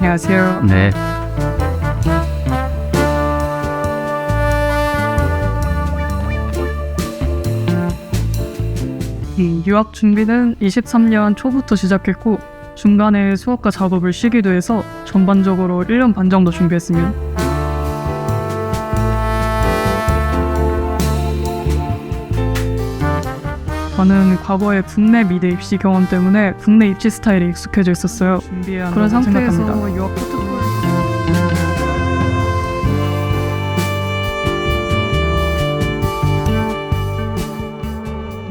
안녕하세요. 네. 음, 유학 준비는 23년 초부터 시작했고 중간에 수업과 작업을 쉬기도 해서 전반적으로 1년 반 정도 준비했습니다. 저는 과거에 국내 미대 입시 경험 때문에 국내 입시 스타일에 익숙해져 있었어요. 그런 상태에서 유학 포트폴리오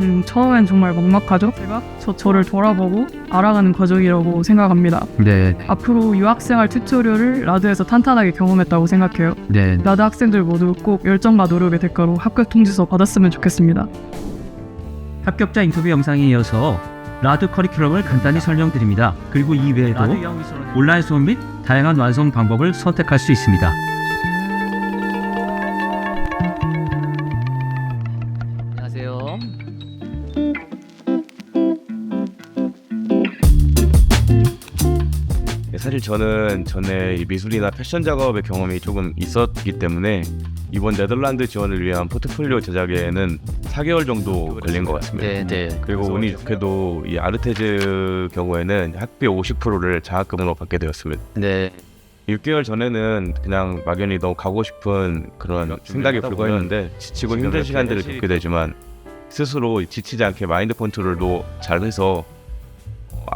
음, 처음엔 정말 막막하죠. 제가 저 저를 돌아보고 알아가는 과정이라고 생각합니다. 네. 앞으로 유학생활 튜토리얼을 라드에서 탄탄하게 경험했다고 생각해요. 네. 라드 학생들 모두 꼭 열정과 노력의 대가로 합격 통지서 받았으면 좋겠습니다. 합격자 인터뷰 영상에 이어서 라드 커리큘럼을 간단히 설명드립니다. 그리고 이외에도 온라인 수업 및 다양한 완성 방법을 선택할 수 있습니다. 안녕하세요. 예, 사실 저는 전에 이 미술이나 패션 작업의 경험이 조금 있었기 때문에 이번 네덜란드 지원을 위한 포트폴리오 제작에는 4개월 정도 걸린 것 같습니다. 네, 네. 그리고 운이 좋게도 이 아르테즈 경우에는 학비 50%를 장학금으로 받게 되었습니다. 네. 6개월 전에는 그냥 막연히 너무 가고 싶은 그런 생각에 불과했는데 지치고 힘든 시간들을 겪게 되지만 스스로 지치지 않게 마인드 컨트롤도 잘해서 어,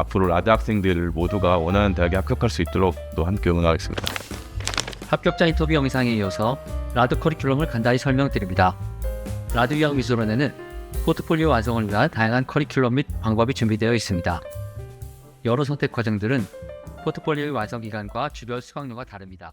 앞으로 라드 학생들 모두가 원하는 대학에 합격할 수 있도록 또 함께 응원하겠습니다. 합격자 인터뷰 영상에 이어서 라드 커리큘럼을 간단히 설명드립니다. 라드 유학 미술원에는 포트폴리오 완성을 위한 다양한 커리큘럼 및 방법이 준비되어 있습니다. 여러 선택 과정들은 포트폴리오의 완성 기간과 주별 수강료가 다릅니다.